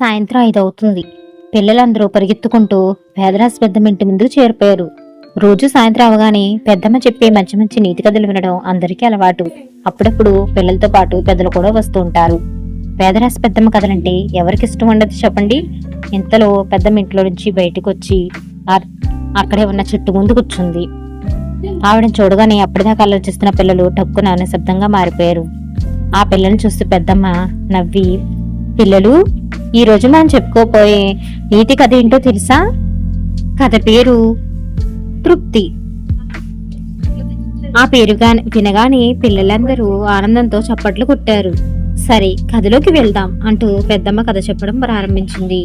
సాయంత్రం ఐదు అవుతుంది పిల్లలందరూ పరిగెత్తుకుంటూ పేదరాశి పెద్దమ్మ ఇంటి ముందు చేరిపోయారు. రోజు సాయంత్రం అవగానే పెద్దమ్మ చెప్పే మంచి మంచి నీతి కథలు వినడం అందరికీ అలవాటు. అప్పుడప్పుడు పిల్లలతో పాటు పెద్దలు కూడా వస్తూ ఉంటారు. పేదరాశి పెద్దమ్మ కథలంటే ఎవరికి ఇష్టం ఉండదు చెప్పండి? ఇంతలో పెద్దమ్మ ఇంట్లో నుంచి బయటకు వచ్చి అక్కడే ఉన్న చెట్టు ముందు కూర్చుంది. ఆవిడని చూడగానే అప్పటిదాకా ఆలోచిస్తున్న పిల్లలు టక్కున నిశ్శబ్దంగా మారిపోయారు. ఆ పిల్లల్ని చూస్తూ పెద్దమ్మ నవ్వి పిల్లలు ఈ రోజు మనం చెప్పుకోపోయే నీతి కథ ఏంటో తెలుసా? కథ పేరు తృప్తి. ఆ పేరు వినగానే పిల్లలందరూ ఆనందంతో చప్పట్లు కొట్టారు. సరే కథలోకి వెళ్దాం అంటూ పెద్దమ్మ కథ చెప్పడం ప్రారంభించింది.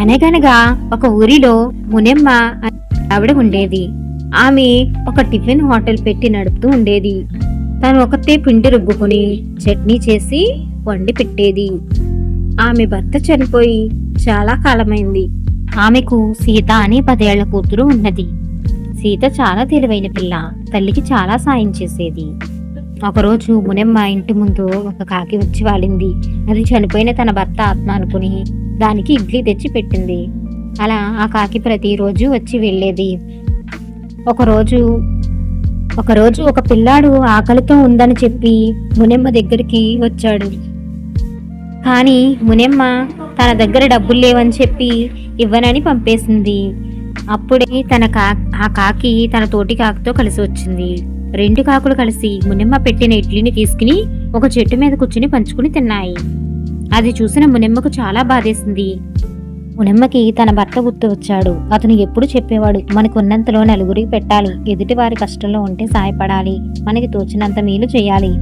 అనగనగా ఒక ఊరిలో మునెమ్మ ఆవిడ ఉండేది. ఆమె ఒక టిఫిన్ హోటల్ పెట్టి నడుపుతూ ఉండేది. తను ఒకతే పిండి రుబ్బుకొని చట్నీ చేసి వండి పెట్టేది. ఆమె భర్త చనిపోయి చాలా కాలమైంది. ఆమెకు సీత అనే పదేళ్ళ కూతురు ఉన్నది. సీత చాలా తెలివైన పిల్ల తల్లికి చాలా సాయం చేసేది. ఒకరోజు మునెమ్మ ఇంటి ముందు ఒక కాకి వచ్చి వాలింది. అది చనిపోయిన తన భర్త ఆత్మ అనుకుని దానికి ఇడ్లీ తెచ్చి పెట్టింది. అలా ఆ కాకి ప్రతిరోజు వచ్చి వెళ్ళేది. ఒకరోజు ఒకరోజు ఒక పిల్లాడు ఆకలితో ఉందని చెప్పి మునెమ్మ దగ్గరికి వచ్చాడు. కానీ మునెమ్మ తన దగ్గర డబ్బులు లేవని చెప్పి ఇవ్వనని పంపేసింది. అప్పుడే తన కా ఆ కాకి తన తోటి కాకితో కలిసి వచ్చింది. రెండు కాకులు కలిసి మునెమ్మ పెట్టిన ఇడ్లీని తీసుకుని ఒక చెట్టు మీద కూర్చుని పంచుకుని తిన్నాయి. అది చూసిన మునెమ్మకు చాలా బాధేసింది. మునెమ్మకి తన భర్త గుర్తు వచ్చాడు. అతను ఎప్పుడు చెప్పేవాడు మనకు ఉన్నంతలో నలుగురికి పెట్టాలి. ఎదుటి వారి కష్టంలో ఉంటే సాయపడాలి. మనకి తోచినంత మేలు చేయాలి.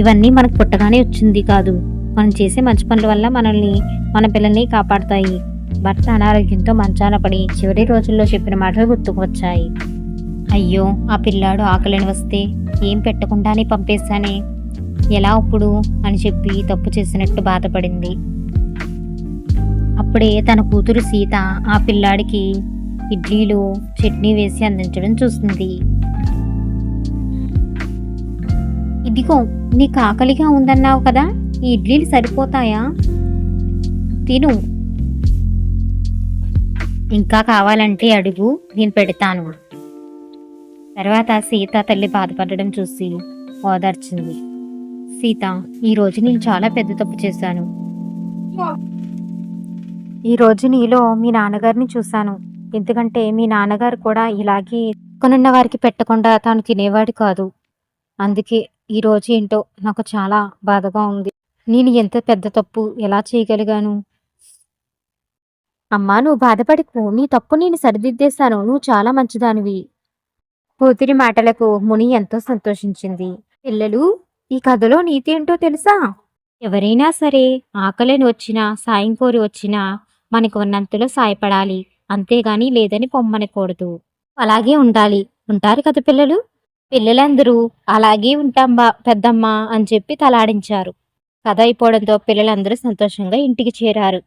ఇవన్నీ మనకు పుట్టగానే వచ్చింది కాదు. మనం చేసే మంచి పనుల వల్ల మనల్ని మన పిల్లల్ని కాపాడుతాయి. భర్త అనారోగ్యంతో మంచాన పడి చివరి రోజుల్లో చెప్పిన మాటలు గుర్తుకు వచ్చాయి అయ్యో ఆ పిల్లాడు ఆకలిని వస్తే ఏం పెట్టకుండానే పంపేశానే? ఎలా ఇప్పుడు అని చెప్పి తప్పు చేసినట్టు బాధపడింది. అప్పుడే తన కూతురు సీత ఆ పిల్లాడికి ఇడ్లీలు చట్నీ వేసి అందించడం చూస్తుంది ఇదిగో నీకు ఆకలిగా ఉందన్నావు కదా? ఈ ఇడ్లీలు సరిపోతాయా? తిను. ఇంకా కావాలంటే అడుగు నేను పెడతాను. తర్వాత సీత తల్లి బాధపడడం చూసి ఓదార్చింది. సీత ఈరోజు నేను చాలా పెద్ద తప్పు చేశాను. ఈ రోజు నీలో మీ నాన్నగారిని చూశాను. ఎందుకంటే మీ నాన్నగారు కూడా ఇలాగే కొనున్న వారికి పెట్టకుండా తాను తినేవాడు కాదు. అందుకే ఈరోజు ఏంటో నాకు చాలా బాధగా ఉంది. నేను ఎంత పెద్ద తప్పు ఎలా చేయగలిగాను? అమ్మా నువ్వు బాధపడకు. నీ తప్పు నేను సరిదిద్దేశాను. నువ్వు చాలా మంచిదానివి. కూతురి మాటలకు ముని ఎంతో సంతోషించింది. పిల్లలు ఈ కథలో నీతి ఏంటో తెలుసా? ఎవరైనా సరే ఆకలిని వచ్చినా సాయం కోరి వచ్చినా మనకు ఉన్నంతలో సాయపడాలి. అంతేగాని లేదని పొమ్మనకూడదు. అలాగే ఉండాలి. ఉంటారు కదా పిల్లలు? పిల్లలందరూ అలాగే ఉంటాం బా పెద్దమ్మ అని చెప్పి తలాడించారు. కథ అయిపోవడంతో పిల్లలందరూ సంతోషంగా ఇంటికి చేరారు.